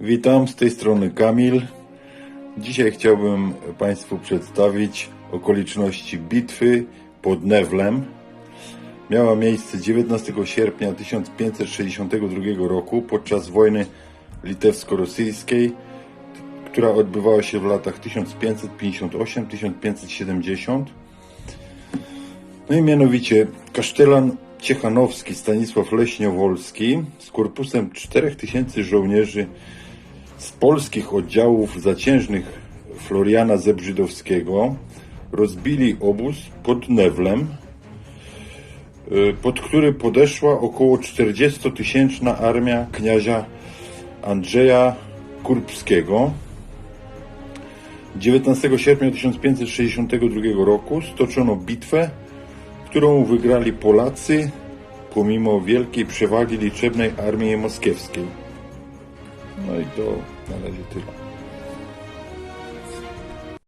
Witam, z tej strony Kamil. Dzisiaj chciałbym Państwu przedstawić okoliczności bitwy pod Newlem. Miała miejsce 19 sierpnia 1562 roku podczas wojny litewsko-rosyjskiej, która odbywała się w latach 1558-1570. No i mianowicie kasztelan ciechanowski Stanisław Leśniowolski z korpusem 4000 żołnierzy z polskich oddziałów zaciężnych Floriana Zebrzydowskiego rozbili obóz pod Newlem, y, pod który podeszła około 40-tysięczna armia kniazia Andrzeja Kurbskiego. 19 sierpnia 1562 roku stoczono bitwę, którą wygrali Polacy pomimo wielkiej przewagi liczebnej armii moskiewskiej. No i to na razie tyle.